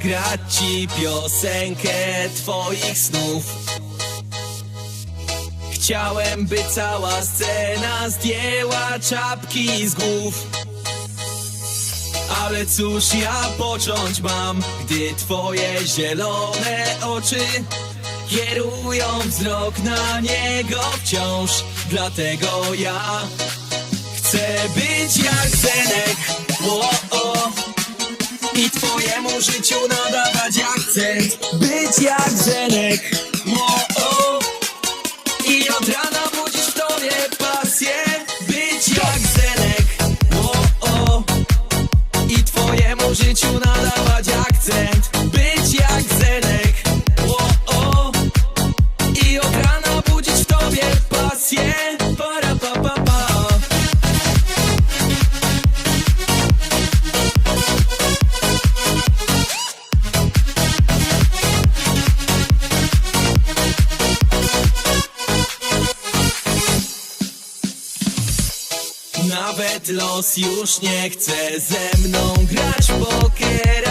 zagrać ci piosenkę twoich snów. Chciałem, by cała scena zdjęła czapki z głów. Ale cóż ja począć mam, gdy twoje zielone oczy Kierują wzrok na niego wciąż? Dlatego ja jak Zenek Już nie chce ze mną grać pokera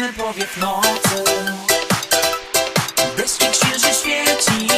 Zimny powiew nocy. Deszcz i księży świeci